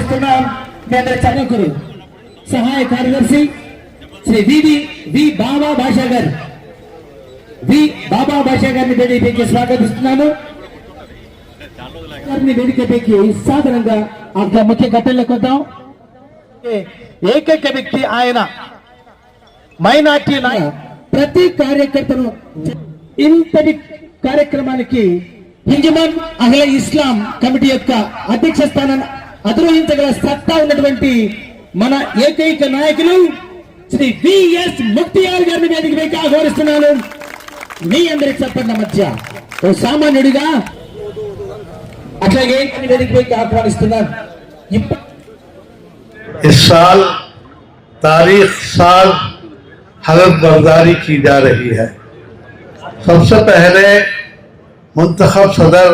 ఆహ్వానిస్తున్నాం మీ అందరి చదువుకురు సహాయ కార్యదర్శి శ్రీ వివి వి బాబా భాషా గారు వి బాబా భాషా గారిని వేదికపైకి స్వాగతిస్తున్నాను గారిని వేదికపైకి సాధారణంగా ఆ ముఖ్య ఘట్టంలోకి వద్దాం ఏకైక వ్యక్తి ఆయన. మైనార్టీ ప్రతి కార్యకర్తను ఇంతటి కార్యక్రమానికి హింజమాన్ అహ్ల ఇస్లాం కమిటీ యొక్క అధ్యక్ష స్థానాన్ని అధిరోహించగల సత్తా ఉన్నటువంటి మన ఏకైక నాయకులు శ్రీ విఎస్ ముక్తియార్ గారిని వేదిక పైకి ఆహ్వానిస్తున్నాను మీ అందరి చప్పట్ల మధ్య ఓ సామాన్యుడిగా అట్లాగే వేదిక పైకి ఆహ్వానిస్తున్నాను ఇప్ప- इस साल तारीख साल हलफ बर्दारी की जा रही है सबसे पहले मुंतखब सदर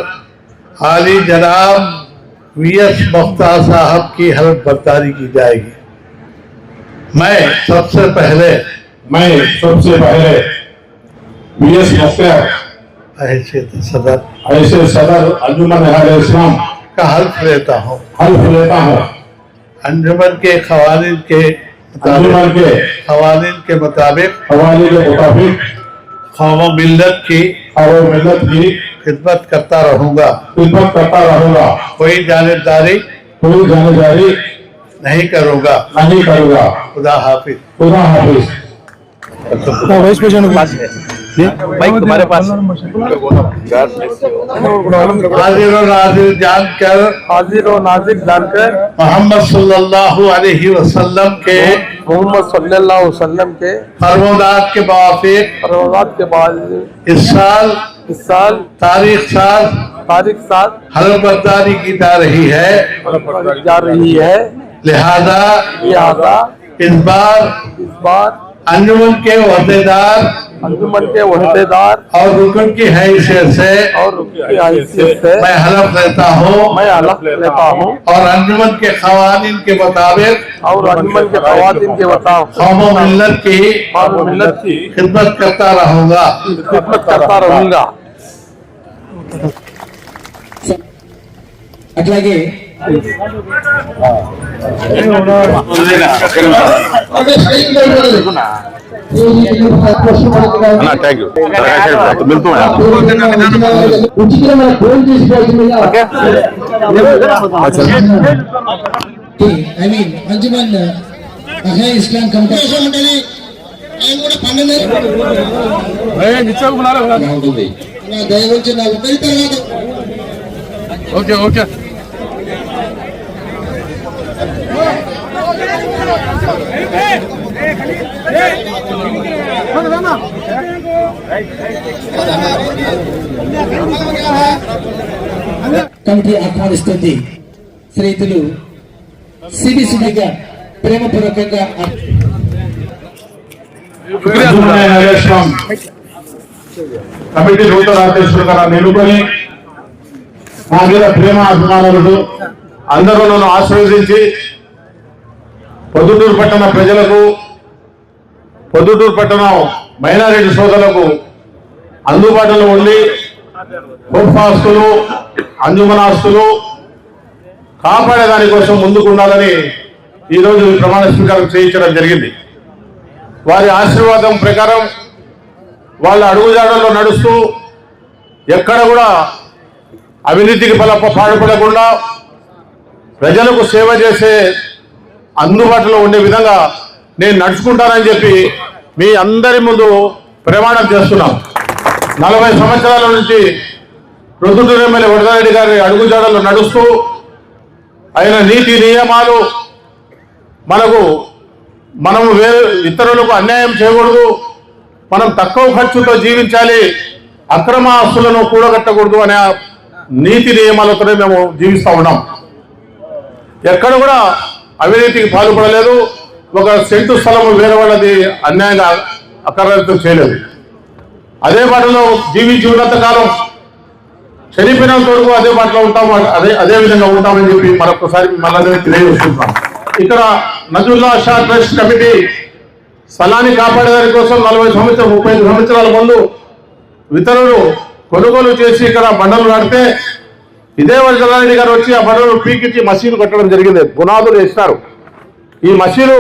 आली जनाब वी एस मुख्तार साहब की हलफ बर्दारी की जाएगी। मैं सबसे पहले मैं सबसे पहले बी एस मुख्तार ऐसे सदर ऐसे सदर अंजुमन इस्लाम का हल्फ लेता हूँ। हल्फ लेता हूँ। अंजुमन के खवानीन के अंजुमन के खवानीन के मुताबिक हवाले के मुताबिक कौम व मिल्लत की और मिलत की खिदमत करता रहूँगा। खिदमत करता रहूँगा। कोई जानबदारी कोई जानकारी नहीं करूँगा। नहीं करूँगा। खुदा हाफिज। खुदा हाफिज। बाइक तुम्हारे पास हाजिर और नाजिर जानकर हाजिर और नाजिर जानकर मोहम्मद सल्लल्लाहु अलैहि वसल्लम के मोहम्मद सल्लल्लाहु अलैहि वसल्लम के फरमोदात के मुआफिक फरमात के बाद इस साल इस साल तारीख साल तारीख साल हर बर्दारी की जा रही है। जा रही है। लिहाजा लिहाजा इस बार इस बार अंजुमन के अहदेदार अंजुमन के वहदेदार और रुकन की हैसियत से और की हैसियत से मैं हलफ लेता हूँ मैं अलग लेता हूँ और अंजुमन के खवानीन के मुताबिक और अंजुमन के खवातीन के बताओ कौम व मिल्लत की और मिल्लत की खिदमत करता रहूंगा खिदमत करता रहूंगा అట్లాగే థ్యాంక్ యూ వెళ్తూ ఉచితంగా phone I mean Anjuman e Islam company ఉంటుంది ఆయన కూడా పన్నెండు ఉంటుంది నా దయ గురించి నాకు తెలియదు ఓకే ఓకే కమిటీ ఆహ్వానిస్తుంది స్నేహితులు సిబి సుడిగా ప్రేమపూర్వకంగా కమిటీ నూతన అధ్యక్షుడుగా నన్ను ఎన్నుకొని నా మీద ప్రేమ అభిమానులు అందరూ నన్ను ఆశీర్వదించి పొద్దుటూరు పట్టణ ప్రజలకు పొద్దుటూరు పట్టణం మైనారిటీ సోదరులకు అందుబాటులో ఉండి గొప్ప అంజుమనాస్తులు అంజుమన ఆస్తులు కాపాడే దానికోసం ముందుకు ఉండాలని ఈరోజు ప్రమాణ స్వీకారం చేయించడం జరిగింది. వారి ఆశీర్వాదం ప్రకారం వాళ్ళ అడుగుజాడల్లో నడుస్తూ ఎక్కడ కూడా అవినీతికి పల పాడుపడకుండా ప్రజలకు సేవ చేసే అందుబాటులో ఉండే విధంగా నేను నడుచుకుంటానని చెప్పి మీ అందరి ముందు ప్రమాణం చేస్తున్నాం. నలభై సంవత్సరాల నుంచి ప్రొద్దుటూరు ఎమ్మెల్యే వడదారెడ్డి గారి అడుగుజాడలు నడుస్తూ ఆయన నీతి నియమాలు మనకు మనము వేరే ఇతరులకు అన్యాయం చేయకూడదు మనం తక్కువ ఖర్చుతో జీవించాలి అక్రమ ఆస్తులను కూడగట్టకూడదు అనే నీతి నియమాలతోనే మేము జీవిస్తూ ఉన్నాం. ఎక్కడ కూడా అవినీతికి పాల్పడలేదు. ఒక సెంటు స్థలం వేరే వాళ్ళది అన్యాయంగా అక్రమితం చేయలేదు. అదే బాటలో జీవించి ఉన్నంత కాలం చనిపోయిన వరకు అదే బాటలో ఉంటాము అదే అదే విధంగా ఉంటామని చెప్పి మరొకసారి మళ్ళీ తెలియజేస్తున్నాం. ఇక్కడ నజుల్లా షా ట్రస్ట్ కమిటీ స్థలాన్ని కాపాడేదాని కోసం నలభై సంవత్సరం ముప్పై సంవత్సరాల ముందు ఇతరులు కొనుగోలు చేసి ఇక్కడ బండలు కడితే ఇదే వరదరారెడ్డి గారు వచ్చి ఆ పనులు పీకిచ్చి మసీదు కట్టడం జరిగింది. గునాదులు వేస్తారు. ఈ మసీదు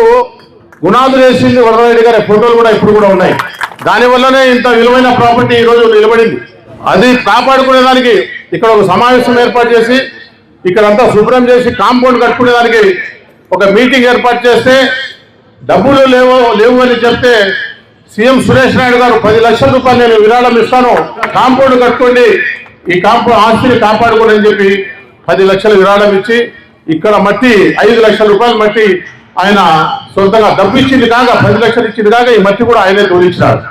గునాదులు వేసింది వరదరారెడ్డి గారి ఫోటోలు కూడా ఇప్పుడు కూడా ఉన్నాయి. దానివల్లనే ఇంత విలువైన ప్రాపర్టీ ఈ నిలబడింది. అది కాపాడుకునేదానికి ఇక్కడ ఒక సమావేశం ఏర్పాటు చేసి ఇక్కడంతా శుభ్రం చేసి కాంపౌండ్ కట్టుకునేదానికి ఒక మీటింగ్ ఏర్పాటు చేస్తే డబ్బులు లేవు లేవు అని చెప్తే సీఎం సురేష్ నాయుడు గారు పది లక్షల రూపాయలు నేను విరాళం ఇస్తాను. కాంపౌండ్ కట్టుకోండి. ఈ కాపు ఆస్తిని కాపాడుకోండి అని చెప్పి పది లక్షలు విరాళం ఇచ్చి ఇక్కడ మట్టి ఐదు లక్షల రూపాయలు మట్టి ఆయన సొంతంగా డబ్బు ఇచ్చింది కాక పది లక్షలు ఇచ్చింది కాక ఈ మట్టి కూడా ఆయనే తోలించినాడు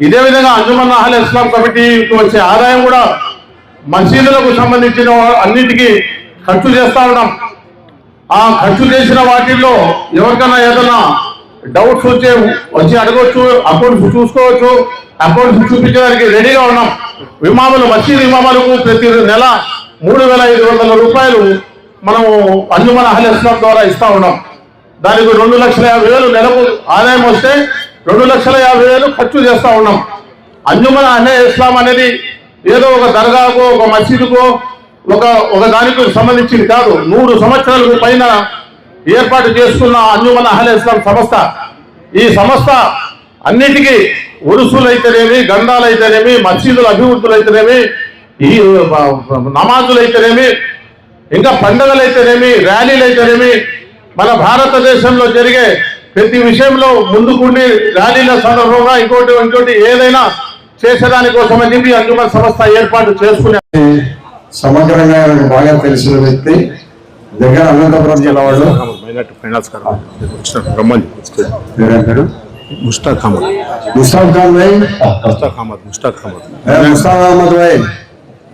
ఇదే విధంగా అంజుమన్ అహల్ ఇస్లాం కమిటీకి వచ్చే ఆదాయం కూడా మసీదులకు సంబంధించిన అన్నిటికీ ఖర్చు చేస్తా ఉన్నాం. ఆ ఖర్చు చేసిన వాటిల్లో ఎవరికైనా ఏదైనా డౌట్స్ వచ్చే వచ్చి అడగవచ్చు అకౌంట్స్ చూసుకోవచ్చు. అకౌంట్స్ చూపించడానికి రెడీగా ఉన్నాం. విమాములు మసీద్ విమామాలకు ప్రతి నెల మూడు వేల ఐదు వందల రూపాయలు మనము అంజుమన్ అహల్ ఇస్లాం ద్వారా ఇస్తా ఉన్నాం. దానికి రెండు లక్షల యాభై వేలు నెలకు ఆదాయం వస్తే రెండు లక్షల యాభై వేలు ఖర్చు చేస్తూ ఉన్నాం. అంజుమన్ అహ్లే ఇస్లాం అనేది ఏదో ఒక దర్గాకో ఒక మసీదుకో ఒక ఒక దానికి సంబంధించింది కాదు. నూరు సంవత్సరాలకు పైన ఏర్పాటు చేసుకున్న అంజుమన్ అహల్ ఇస్లాం సంస్థ. ఈ సంస్థ అన్నిటికీ ఉరుసులైతేనేమి గంధాలైతేనేమి మసీదుల అభివృద్ధులైతేనేమి ఈ నమాజులైతేనేమి ఇంకా పండుగలైతేనేమి ర్యాలీలైతేనేమి మన భారతదేశంలో జరిగే ప్రతి విషయంలో ముందుకుండి ర్యాలీల సందర్భంగా ఇంకోటి ఇంకోటి ఏదైనా చేసేదాని కోసం అని చెప్పి అంజుమన్ సంస్థ ఏర్పాటు చేసుకునే సమగ్రంగా బాగా తెలిసిన వ్యక్తి. దగ్గర అనంతపురం జిల్లా వాళ్ళు మైనార్టీ ఫైనాన్స్ రమ్మని పేరంటారు ముష్తాక్ అహ్మద్ ముస్తాఫ్ ఖాన్ భాయ్ ముస్తాక్ అహ్మద్ ముష్తాక్ అహ్మద్ ఏ, ముస్తాఫ్ అహ్మద్ భాయ్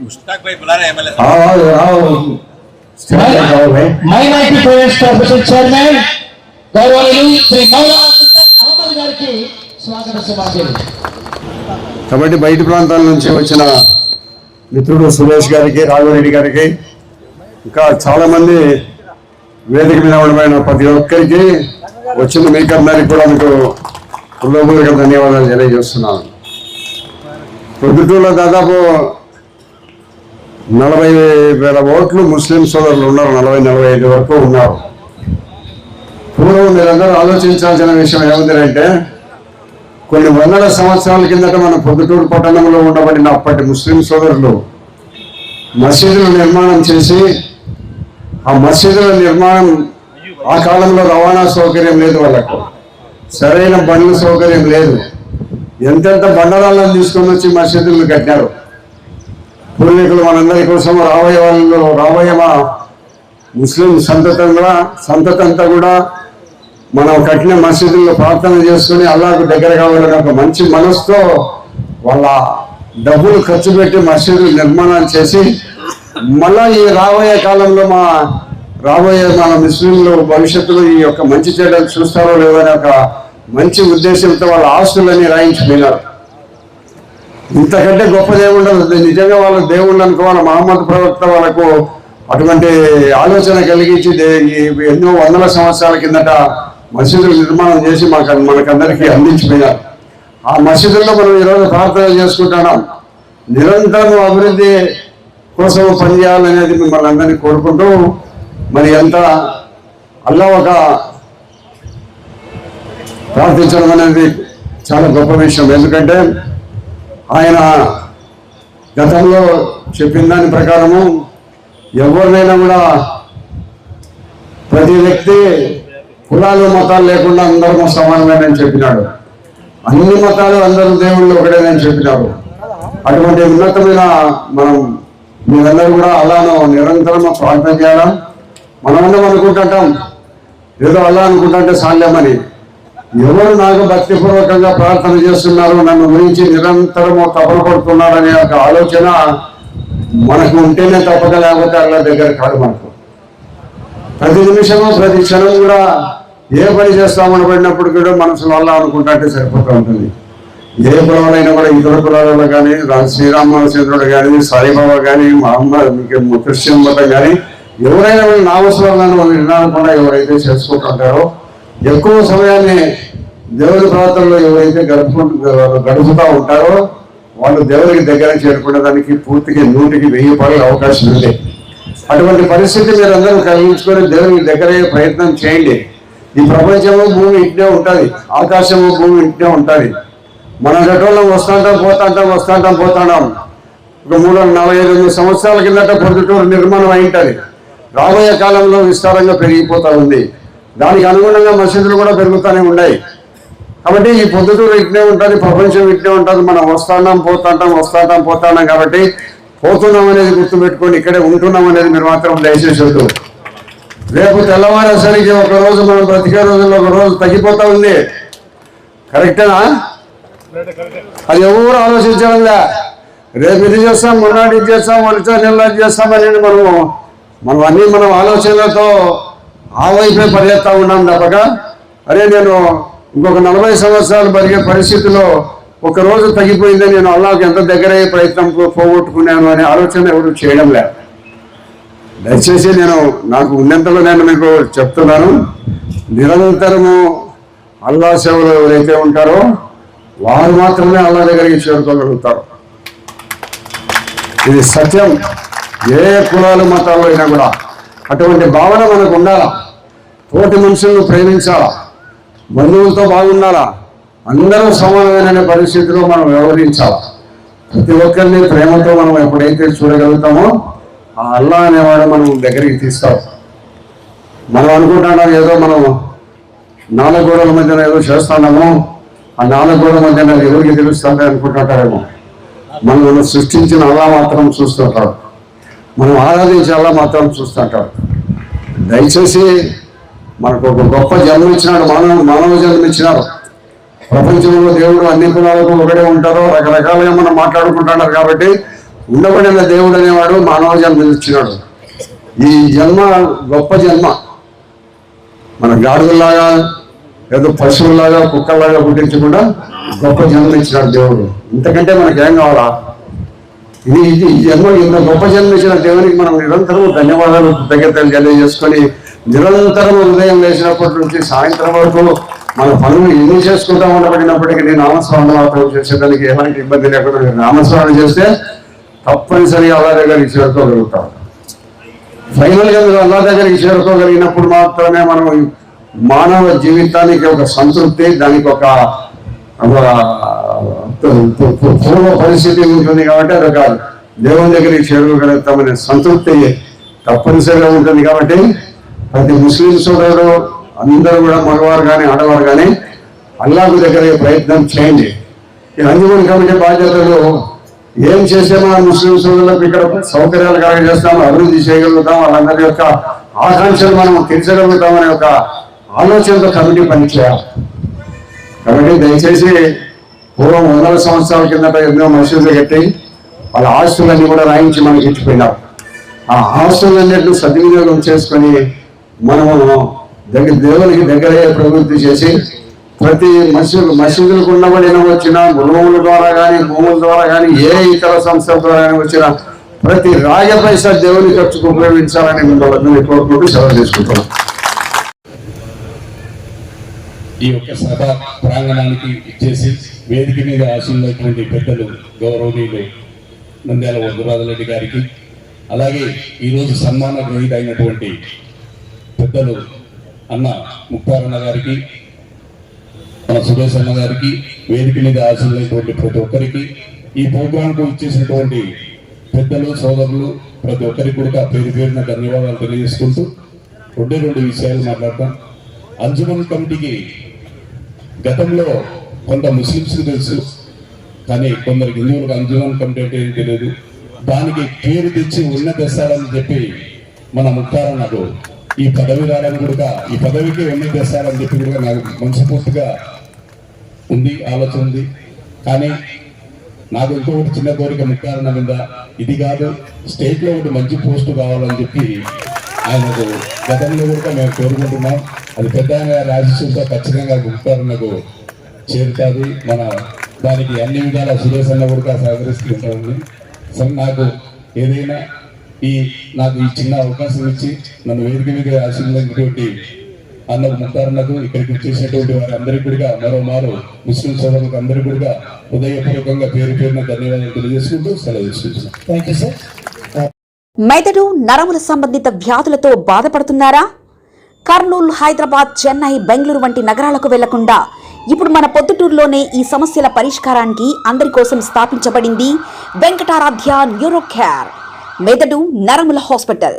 मुश्ताक भाई बुला रहे हैं एमएलए आओ आओ आओ స్టేజ్ మీద आओ భాయ్ మైనార్టీ పేరెంట్స్ కార్పొరేషన్ చైర్మన్ గౌరవనీయులు శ్రీ మౌలా ముస్తక్ అహ్మద్ గారికి స్వాగత సమాజం కాబట్టి బయట ప్రాంతాల నుంచి వచ్చిన మిత్రుడు సురేష్ గారికి రాఘవరెడ్డి గారికి ఇంకా చాలా మంది వేదిక మీద ఉండమైన ప్రతి ఒక్కరికి వచ్చిన మీకందరికి కూడా మీకు హృదయపూర్వక ధన్యవాదాలు తెలియజేస్తున్నాను. పొద్దుటూరులో దాదాపు నలభై వేల ఓట్లు ముస్లిం సోదరులు ఉన్నారు నలభై నలభై ఐదు వరకు ఉన్నారు. పూర్వం మీరందరూ ఆలోచించాల్సిన విషయం ఏముందంటే కొన్ని వందల సంవత్సరాల కిందట మన పొద్దుటూరు పట్టణంలో ఉండబడిన అప్పటి ముస్లిం సోదరులు మసీదులు నిర్మాణం చేసి ఆ మసీదుల నిర్మాణం ఆ కాలంలో రవాణా సౌకర్యం లేదు వాళ్ళకు. సరైన బండ్ల సౌకర్యం లేదు. ఎంతెంత బండరాలను తీసుకొని వచ్చి మసీదులు కట్టారు పూర్వీకులు మనందరి కోసం రాబోయే వాళ్ళు రాబోయే మా ముస్లిం సంతతంగా సంతతంతా కూడా మనం కట్టిన మసీదుల్లో ప్రార్థన చేసుకుని అల్లాకు దగ్గర కావాలని ఒక మంచి మనసుతో వాళ్ళ డబ్బులు ఖర్చు పెట్టి మసీదులు నిర్మాణం చేసి మళ్ళా ఈ రాబోయే కాలంలో మా రాబోయే మన ముస్లింలు భవిష్యత్తులో ఈ యొక్క మంచి చెడ్డలు చూస్తారో లేదో అనే ఒక మంచి ఉద్దేశంతో వాళ్ళ ఆస్తులన్నీ రాయించిపోయినారు ఇంతకంటే గొప్ప దేవుడు నిజంగా వాళ్ళ దేవుళ్ళు అనుకోవాలి. మహమ్మద్ ప్రవక్త వాళ్ళకు అటువంటి ఆలోచన కలిగించి ఎన్నో వందల సంవత్సరాల కిందట మసీదులు నిర్మాణం చేసి మాకు మనకందరికీ అందించిపోయినారు. ఆ మసీదుల్లో మనం ఈరోజు ప్రార్థన చేసుకుంటున్నాం. నిరంతరం అభివృద్ధి కోసం పనిచేయాలనేది మిమ్మల్ని అందరినీ కోరుకుంటూ మరి ఎంత అల్లా ఒక ప్రార్థించడం అనేది చాలా గొప్ప విషయం. ఎందుకంటే ఆయన గతంలో చెప్పిన దాని ప్రకారము ఎవరినైనా కూడా ప్రతి వ్యక్తి కులాలు మతాలు లేకుండా అందరము సమానమేనని చెప్పినాడు. అన్ని మతాలు అందరూ దేవుళ్ళు ఒకటేనని చెప్పినాడు. అటువంటి ఉన్నతమైన మనం మీరందరూ కూడా అలాను నిరంతరం ప్రార్థన చేయడం మనమందరం అనుకుంటుంటాం ఏదో అలా అనుకుంటుంటే సాల్యమని ఎవరు నాకు భక్తిపూర్వకంగా ప్రార్థన చేస్తున్నారు నన్ను గురించి నిరంతరము తపలు పడుతున్నారనే ఒక ఆలోచన మనకు ఉంటేనే తప్పక లేకపోతే అలా దగ్గర కాదు మనకు. ప్రతి నిమిషము ప్రతి క్షణం కూడా ఏ పని చేస్తామని పడినప్పుడు కూడా మనసులో అలా అనుకుంటుంటే సరిపోతూ ఉంటుంది. ఏ కులాలైనా కూడా ఇతర కులాలలో కానీ శ్రీరామచంద్రుడు కానీ సాయిబాబా కానీ మహమ్మద్ క్రిస్టియన్ మతం కానీ ఎవరైనా నా అవసరాలను వినకుండా ఎవరైతే చేసుకుంటుంటారో ఎక్కువ సమయాన్ని దేవుని ప్రాంతంలో ఎవరైతే గడుపు గడుపుతూ ఉంటారో వాళ్ళు దేవునికి దగ్గర చేరుకునేదానికి పూర్తిగా నూటికి వెయ్యి పడే అవకాశం ఉంది. అటువంటి పరిస్థితి మీరు అందరూ కలిగించుకొని దేవునికి దగ్గరయ్యే ప్రయత్నం చేయండి. ఈ ప్రపంచము భూమి ఇంటే ఉంటుంది ఆకాశము భూమి ఇంటే ఉంటుంది. మన గట్టోళ్ళం వస్తుంటాం పోతాంటాం వస్తుంటాం పోతాంటాం. ఒక మూడు నలభై ఐదు సంవత్సరాల కిందట పొద్దుటూరు నిర్మాణం అయింటది. రాబోయే కాలంలో విస్తారంగా పెరిగిపోతూ ఉంది. దానికి అనుగుణంగా మసీదులు కూడా పెరుగుతూనే ఉన్నాయి. కాబట్టి ఈ పొద్దుటూరు ఇట్నే ఉంటుంది ప్రపంచం ఇట్నే ఉంటుంది. మనం వస్తాంటాం పోతాంటాం వస్తాంటాం పోతాంటాం కాబట్టి పోతున్నాం అనేది గుర్తుపెట్టుకొని ఇక్కడే ఉంటున్నాం అనేది మీరు మాత్రం దయచేసి వద్దు. రేపు తెల్లవారేసరికి ఒక రోజు మనం బ్రతికే రోజుల్లో ఒక రోజు తగ్గిపోతూ ఉంది. కరెక్టేనా? అది ఎవరు ఆలోచించడంలే. రేపు ఇది చేస్తాం మొన్నటి ఇది చేస్తాం వచ్చా నెల ఇది మనము? మనం అన్నీ మనం ఆలోచనలతో ఆ వైపే పరిగెత్తా ఉన్నాం తప్పక అరే నేను ఇంకొక నలభై సంవత్సరాలు బతికే పరిస్థితిలో ఒక రోజు తగ్గిపోయింది నేను అల్లాకి ఎంత దగ్గరయ్యే ప్రయత్నం పోగొట్టుకున్నాను అనే ఆలోచన ఎవరు చేయడం లేదు దయచేసి నేను నాకు ఉన్నంతలో నేను మీకు చెప్తున్నాను. నిరంతరము అల్లా సేవలు ఎవరైతే ఉంటారో వారు మాత్రమే అల్లా దగ్గరికి చేరుకోగలుగుతారు ఇది సత్యం. ఏ కులాలు మతాలు అయినా కూడా అటువంటి భావన మనకు ఉండాలా? తోటి మనుషులను ప్రేమించాలా? బంధువులతో బాగుండాలా? అందరూ సమానమైన పరిస్థితిలో మనం వ్యవహరించాలా? ప్రతి ఒక్కరిని ప్రేమతో మనం ఎప్పుడైతే చూడగలుగుతామో ఆ అల్లా అనేవాడు మనం దగ్గరికి తీస్తాం మనం అనుకుంటున్నాం ఏదో మనం నాలుగు గోడల మధ్యన ఏదో చేస్తున్నాము ఆ నాలుగు గోడల మధ్యన ఎవరికి తెలుస్తుంది అనుకుంటుంటారేమో. మనం మనం సృష్టించిన అలా మాత్రం చూస్తుంటారు మనం ఆరాధించే అలా మాత్రం చూస్తుంటాడు దయచేసి మనకు ఒక గొప్ప జన్మ ఇచ్చినాడు మానవ మానవ జన్మ ఇచ్చినారు. ప్రపంచంలో దేవుడు అన్ని కులాలకు ఒకడే ఉంటారు రకరకాలుగా మనం మాట్లాడుకుంటున్నారు కాబట్టి ఉండబడిన దేవుడు అనేవాడు మానవ జన్మ ఇచ్చినాడు. ఈ జన్మ గొప్ప జన్మ. మన గాడుగులాగా ఏదో పశువులాగా కుక్కలాగా పుట్టించకుండా గొప్ప జన్మ ఇచ్చినాడు దేవుడు. ఇంతకంటే మనకేం కావాలా? ఇది ఇది ఈ జన్మ ఇంత గొప్ప జన్మ ఇచ్చిన దేవునికి మనం నిరంతరం ధన్యవాదాలు కృతజ్ఞతలు తెలియజేసుకొని నిరంతరం ఉదయం లేచినప్పటి నుంచి సాయంత్రం వరకు మన పనులు ఎన్ని చేసుకుంటా ఉండబడినప్పటికీ నేను నామస్మరణ చేసేదానికి ఎలాంటి ఇబ్బంది లేకుండా మీరు నామస్మరణ చేస్తే తప్పనిసరిగా అల్లా దగ్గరికి చేరుకోగలుగుతాం ఫైనల్గా అలా మీరు అల్లా దగ్గరికి చేరుకోగలిగినప్పుడు మాత్రమే మనం మానవ జీవితానికి ఒక సంతృప్తి దానికి ఒక పూర్వ పరిస్థితి ఉంటుంది కాబట్టి అది ఒక దేవుని దగ్గరికి చేరుకోగలుగుతామనే సంతృప్తి తప్పనిసరిగా ఉంటుంది కాబట్టి ప్రతి ముస్లిం సోదరుడు అందరూ కూడా మగవారు కానీ ఆడవారు కానీ అల్లాహ్ దగ్గర ప్రయత్నం చేయండి. ఈ అంజుమన్ కమిటీ బాధ్యతలు ఏం చేస్తే మన ముస్లిం సోదరులకు ఇక్కడ సౌకర్యాలు కలగజేస్తాం అభివృద్ధి చేయగలుగుతాం వాళ్ళందరి యొక్క ఆకాంక్షలు మనం తీర్చగలుగుతామనే ఒక ఆలోచనతో కమిటీ పనిచేయాలి కాబట్టి దయచేసి పూర్వం వందల సంవత్సరాల కిందట ఎన్నో మసీదులు కట్టి వాళ్ళ ఆస్తులన్నీ కూడా రాయించి మనకి ఇచ్చిపోయినారు ఆ ఆస్తులన్నింటినీ సద్వినియోగం చేసుకొని మనము దగ్గర దేవునికి దగ్గరయ్యే ప్రవృత్తి చేసి ప్రతి మసీదు మసీదులకు ఉండబడిన వచ్చిన గురువుల ద్వారా కానీ భూముల ద్వారా కానీ ఏ ఇతర సంస్థల ద్వారా కానీ వచ్చిన ప్రతి రాజ పైసా దేవుని ఖర్చుకు ఉపయోగించాలని మిమ్మల్ని కోరుకుంటూ సెలవు తీసుకుంటున్నాం. ఈ యొక్క సభ ప్రాంగణానికి ఇచ్చేసి వేదిక మీద ఆశీనులైనటువంటి పెద్దలు గౌరవనీయులు నంద్యాల వరదరాజరెడ్డి గారికి అలాగే ఈరోజు సన్మాన గ్రహీతైనటువంటి పెద్దలు అన్న ముక్తారన్న గారికి మన సురేష్ అన్న గారికి వేదిక మీద ఆశీనులైనటువంటి ప్రతి ఒక్కరికి ఈ ప్రోగ్రాంకు ఇచ్చేసినటువంటి పెద్దలు సోదరులు ప్రతి ఒక్కరికి కూడా పేరు పేరున ధన్యవాదాలు తెలియజేసుకుంటూ రెండే రెండు విషయాలు మాట్లాడతాం. అంజుమన్ కమిటీకి గతంలో కొంత ముస్లింస్కి తెలుసు కానీ కొందరు హిందువులకు అంజుమన్ కమిటీ అంటే ఏం తెలియదు దానికి పేరు తెచ్చి ఉన్న తెస్తాడని చెప్పి మన ముక్తారన్నకు ఈ పదవి రావడం కూడా ఈ పదవికి ఎన్ని తెస్తారని చెప్పి కూడా నాకు మనస్ఫూర్తిగా ఉంది ఆలోచన ఉంది. కానీ నాకు ఇంకొకటి చిన్న కోరిక ముఖ్యాలన్న మీద. ఇది కాదు స్టేట్లో ఒకటి మంచి పోస్ట్ కావాలని చెప్పి ఆయనకు గతంలో కూడా మేము కోరుకుంటున్నాం. అది పెద్ద ఆయన గారి ఆశీస్సులతో ఖచ్చితంగా ముఖ్యాలన్నకు చేరుతుంది మన దానికి అన్ని విధాల సురేష్ అన్న కూడా సహకరిస్తుంటామని సరే నాకు ఏదైనా ఈ నాకు ఈ చిన్న అవకాశం ఇచ్చి నన్ను వేదిక మీద ఆశీర్వదించినటువంటి అన్నకు ముక్తారన్నకు ఇక్కడికి వచ్చేసినటువంటి వారి అందరికీ కూడా మరో మారు ముస్లిం సోదరులకు అందరికీ కూడా హృదయపూర్వకంగా పేరు పేరున ధన్యవాదాలు తెలియజేసుకుంటూ సెలవు తీసుకుంటున్నాను. థ్యాంక్ యూ సార్ మెదడు నరముల సంబంధిత వ్యాధులతో బాధపడుతున్నారా? కర్నూలు హైదరాబాద్ చెన్నై బెంగళూరు వంటి నగరాలకు వెళ్ళకుండా ఇప్పుడు మన పొద్దుటూరులోనే ఈ సమస్యల పరిష్కారానికి అందరి కోసం స్థాపించబడింది వెంకటారాధ్య న్యూరో మెదడు నరముల hospital.